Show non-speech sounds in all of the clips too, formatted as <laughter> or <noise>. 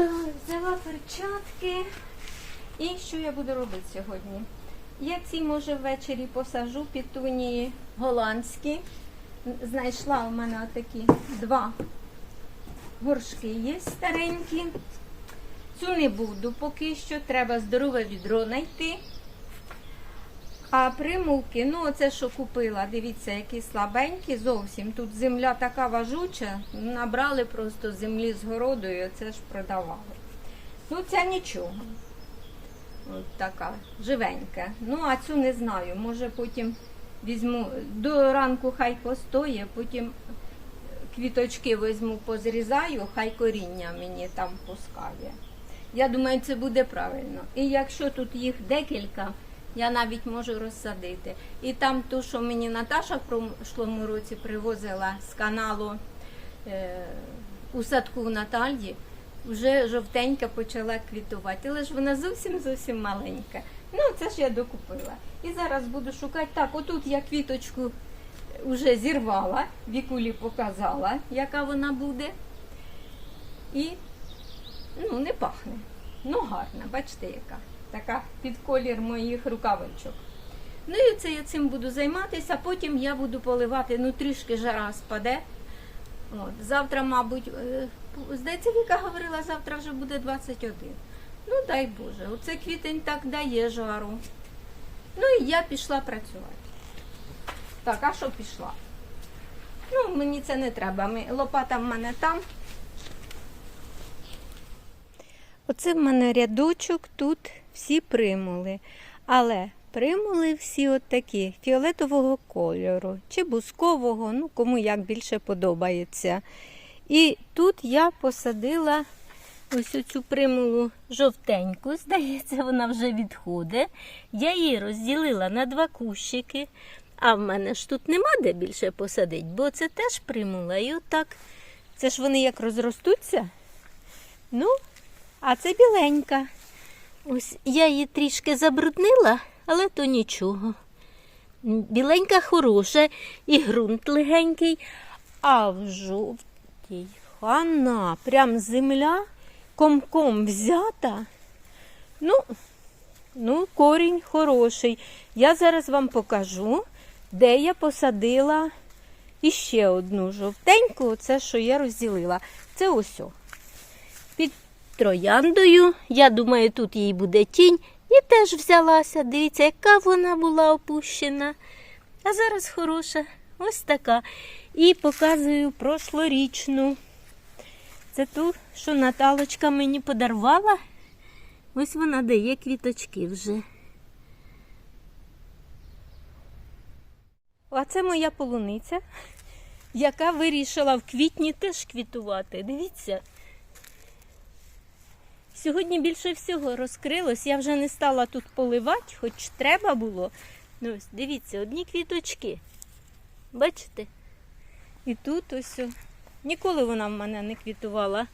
Так, взяла перчатки. І що я буду робити сьогодні? Я ці, може, ввечері посажу пітунії голландські. Знайшла у мене такі два горшки є старенькі. Цю не буду поки що, треба здорове відро знайти. А примулки, ну оце що купила, дивіться, які слабенькі зовсім. Тут земля така важуча, набрали просто землі з городу і оце ж продавали. Ну, ця нічого. От така, живенька. Ну, а цю не знаю. Може потім візьму, до ранку хай постоє, потім квіточки візьму, позрізаю, хай коріння мені там пускає. Я думаю, це буде правильно. І якщо тут їх декілька, я навіть можу розсадити. І там ту, що мені Наташа в прошлому році привозила з каналу е, у садку в Натальї, вже жовтенька почала квітувати. Але ж вона зовсім зовсім маленька. Ну, це ж я докупила. І зараз буду шукати. Так, отут я квіточку вже зірвала, вікулі показала, яка вона буде. І ну, не пахне. Ну, гарна, бачите, яка. Така під колір моїх рукавичок. Ну і це я цим буду займатися, потім я буду поливати, ну трішки жара спаде. От, завтра, мабуть, е, здається, Віка говорила, завтра вже буде 21. Ну, дай Боже, оце квітень так дає жару. Ну і я пішла працювати. Так, а що пішла? Ну, мені це не треба. Лопата в мене там. Оце в мене рядочок, тут всі примули. Але примули всі от такі фіолетового кольору чи бускового, ну кому як більше подобається. І тут я посадила ось оцю примулу жовтеньку. <laughs> Здається, вона вже відходить. Я її розділила на два кущики. А в мене ж тут нема де більше посадити, бо це теж примула. І отак. Це ж вони як розростуться. Ну, а це біленька. Ось я її трішки забруднила, але то нічого. Біленька хороша і ґрунт легенький, а в жовтій хана, прям земля комком взята. Ну, ну, корінь хороший. Я зараз вам покажу, де я посадила іще одну жовтеньку, оце, що я розділила. Це ось. під трояндою. Я думаю, тут їй буде тінь. І теж взялася. Дивіться, яка вона була опущена. А зараз хороша. Ось така. І показую прошлорічну. Це ту, що Наталочка мені подарувала. Ось вона дає квіточки вже. А це моя полуниця, яка вирішила в квітні теж квітувати. Дивіться. Сьогодні більше всього розкрилось. Я вже не стала тут поливати, хоч треба було. Ну, ось, дивіться, одні квіточки. Бачите? І тут ось. Ніколи вона в мене не квітувала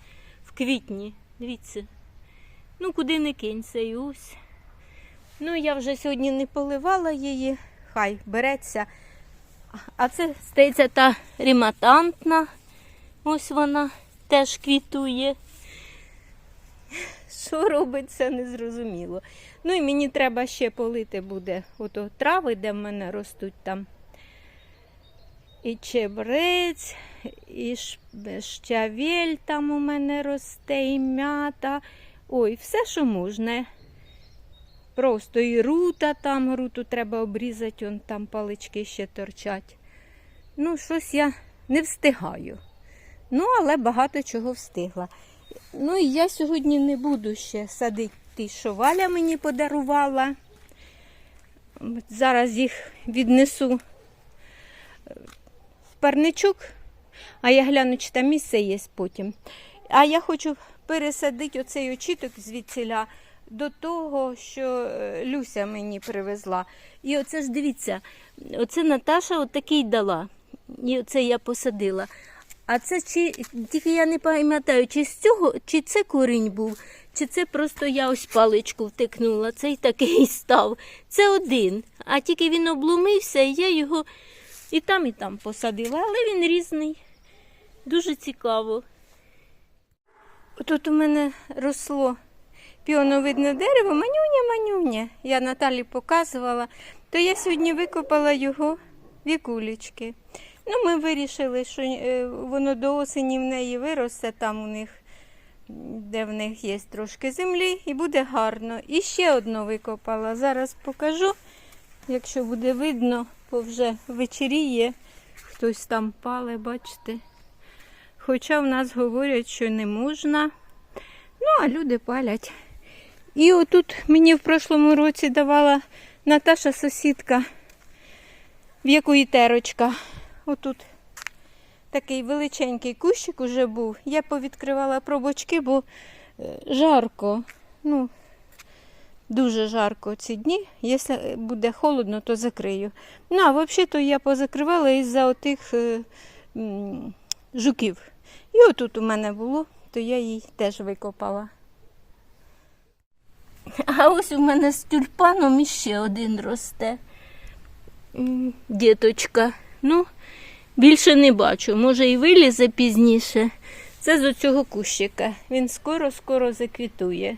в квітні. Дивіться. Ну, куди не кинься і ось. Ну, я вже сьогодні не поливала її, хай береться. А це стається та рематантна. Ось вона теж квітує. Що робиться, незрозуміло. Ну і мені треба ще полити буде ото трави, де в мене ростуть там. І чебрець, і щавель там у мене росте, і м'ята. Ой, все, що можна. Просто і рута там, руту треба обрізати, он там палички ще торчать. Ну, щось я не встигаю. Ну, але багато чого встигла. Ну і я сьогодні не буду ще садити що Валя мені подарувала. Зараз їх віднесу в парничок, а я гляну, чи там місце є потім. А я хочу пересадити оцей очіток звідсіля до того, що е, Люся мені привезла. І оце ж дивіться, оце Наташа отакий дала. І оце я посадила. А це чи тільки я не пам'ятаю, чи з цього, чи це корінь був, чи це просто я ось паличку втикнула, цей такий став. Це один. А тільки він обломився, і я його і там, і там посадила, але він різний. Дуже цікаво. Тут у мене росло піоновидне дерево, манюня-манюня. Я Наталі показувала, то я сьогодні викопала його вікулечки. Ну, ми вирішили, що е, воно до осені в неї виросте, там у них, де в них є трошки землі, і буде гарно. І ще одну викопала. Зараз покажу, якщо буде видно, бо вже вечеріє, хтось там пале, бачите. Хоча в нас говорять, що не можна. Ну, а люди палять. І отут мені в прошлому році давала Наташа сусідка, в якої терочка. Отут такий величенький кущик уже був. Я повідкривала пробочки, бо е, жарко. Ну, дуже жарко ці дні. Якщо буде холодно, то закрию. Ну, а взагалі-то я позакривала із-за отих е, жуків. І отут у мене було, то я її теж викопала. А ось у мене з тюльпаном іще один росте. Діточка. Ну, більше не бачу. Може і вилізе пізніше. Це з оцього кущика. Він скоро-скоро заквітує.